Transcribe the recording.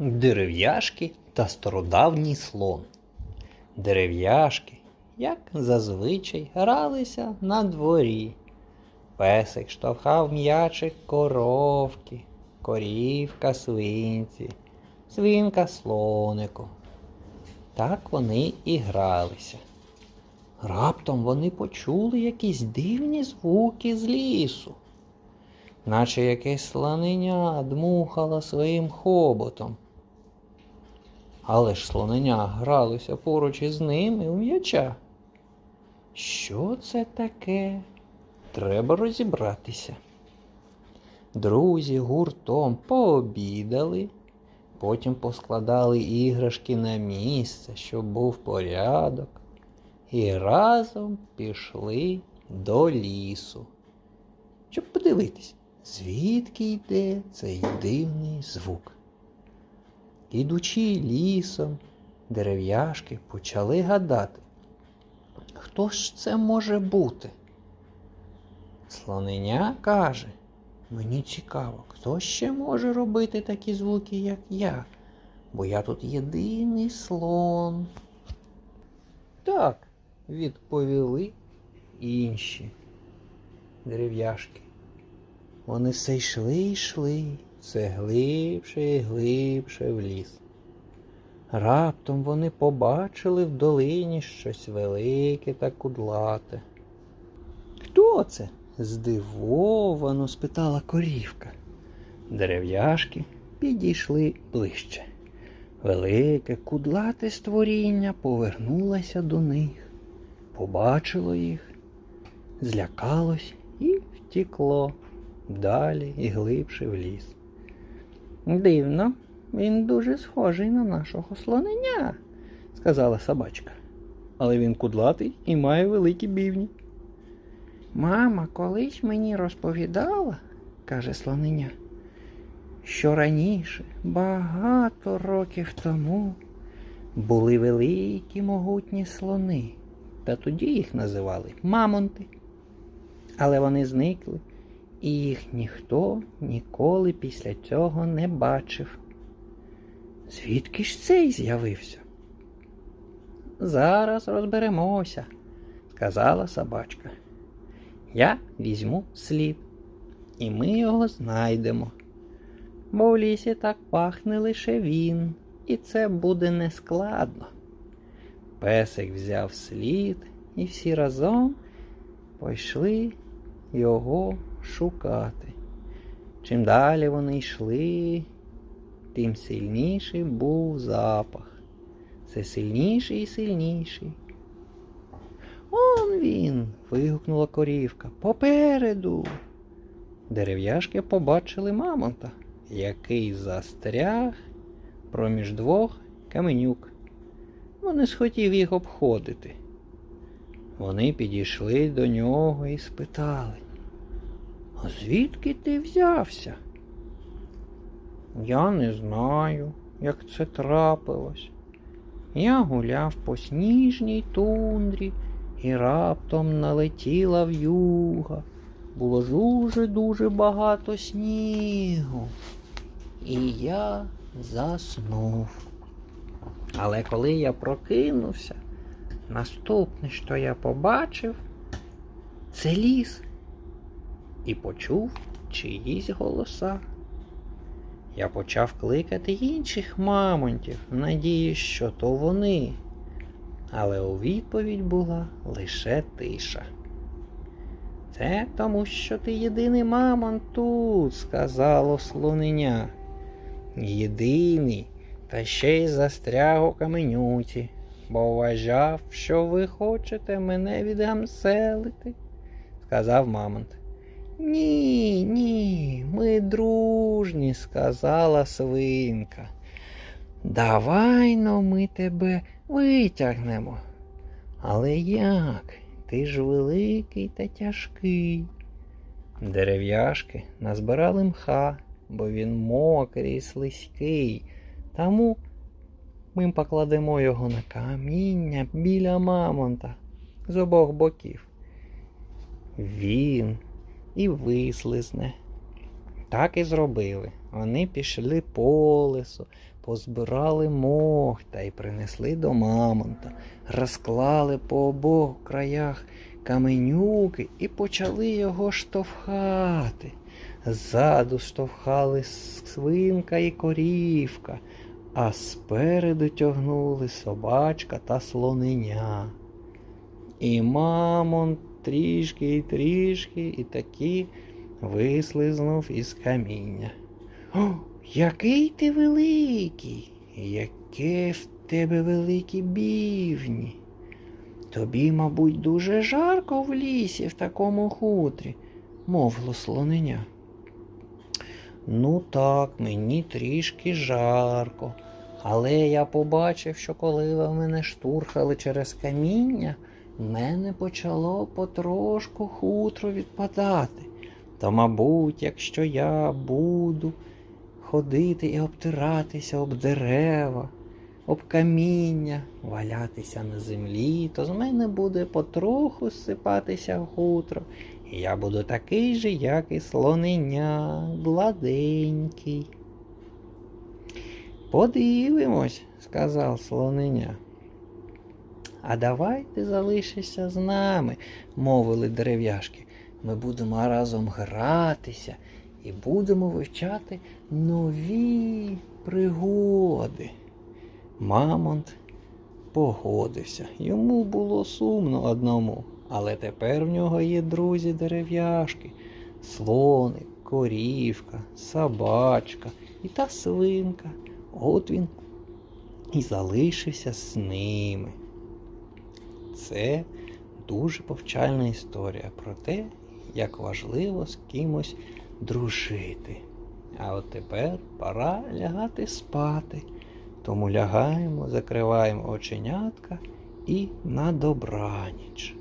Дерев'яшки та стародавній слон. Дерев'яшки, як зазвичай, гралися на дворі. Песик штовхав м'ячик коровки, корівка свинці, свинка слонику. Так вони і гралися. Раптом вони почули якісь дивні звуки з лісу, наче якесь слоненя дмухало своїм хоботом. Але ж слоненя гралося поруч із ними у м'яча. Що це таке? Треба розібратися. Друзі гуртом пообідали, потім поскладали іграшки на місце, щоб був порядок, і разом пішли до лісу, щоб подивитись, звідки йде цей дивний звук. Ідучи лісом, дерев'яшки почали гадати, хто ж це може бути? Слоненя каже, мені цікаво, хто ще може робити такі звуки, як я, бо я тут єдиний слон. Так, відповіли інші дерев'яшки. Вони все йшли йшли, все глибше і глибше в ліс. Раптом вони побачили в долині щось велике та кудлате. Хто це? здивовано спитала корівка. Дерев'яшки підійшли ближче. Велике кудлате створіння повернулося до них, побачило їх, злякалось і втікло далі і глибше в ліс. Дивно, він дуже схожий на нашого слоненя, сказала собачка. Але він кудлатий і має великі бівні. Мама колись мені розповідала, каже слоненя, що раніше, багато років тому, були великі могутні слони, та тоді їх називали мамонти. Але вони зникли, і їх ніхто ніколи після цього не бачив. Звідки ж цей з'явився? Зараз розберемося, сказала собачка. Я візьму слід, і ми його знайдемо. Бо в лісі так пахне лише він, і це буде нескладно. Песик взяв слід, і всі разом пішли його шукати. Чим далі вони йшли, тим сильніший був запах. Все сильніший і сильніший. Он він. вигукнула корівка. Попереду. Дерев'яшки побачили мамонта, який застряг проміж двох каменюк. Вони схотів їх обходити. Вони підійшли до нього і спитали, звідки ти взявся? Я не знаю, як це трапилось. Я гуляв по сніжній тундрі і раптом налетіла в'юга. Було дуже-дуже багато снігу. І я заснув. Але коли я прокинувся, наступне, що я побачив, це ліс і почув чиїсь голоса. Я почав кликати інших мамонтів, надіюсь, що то вони. Але у відповідь була лише тиша. Це тому, що ти єдиний мамонт тут, сказало слоненя. Єдиний, та ще й застряг у каменюці, бо вважав, що ви хочете мене відгамселити, сказав мамонт. Ні, ні, ми дружні, сказала свинка. Давай но ми тебе витягнемо. Але як? Ти ж великий та тяжкий. Дерев'яшки назбирали мха, бо він мокрий слизький. Тому ми покладемо його на каміння біля мамонта з обох боків. Він і вислизне. Так і зробили. Вони пішли по лесу, позбирали мох та й принесли до мамонта, розклали по обох краях каменюки і почали його штовхати. Ззаду штовхали свинка і корівка, а спереду тягнули собачка та слоненя. І мамонт трішки і трішки і таки вислизнув із каміння. О, який ти великий, яке в тебе великі бівні. Тобі, мабуть, дуже жарко в лісі в такому хутрі, мовило слоненя. Ну так, мені трішки жарко. Але я побачив, що коли ви мене штурхали через каміння, мене почало потрошку хутро відпадати. То, мабуть, якщо я буду ходити і обтиратися об дерева, об каміння, валятися на землі, то з мене буде потроху сипатися хутро, і я буду такий же, як і слоненя, гладенький. Подивимось, сказав слоненя. А давай ти залишишся з нами, мовили дерев'яшки. Ми будемо разом гратися і будемо вивчати нові пригоди. Мамонт погодився. Йому було сумно одному, але тепер в нього є друзі дерев'яшки, слоник, корівка, собачка і та свинка. От він і залишився з ними. Це дуже повчальна історія про те, як важливо з кимось дружити. А от тепер пора лягати спати. Тому лягаємо, закриваємо оченятка і на добраніч.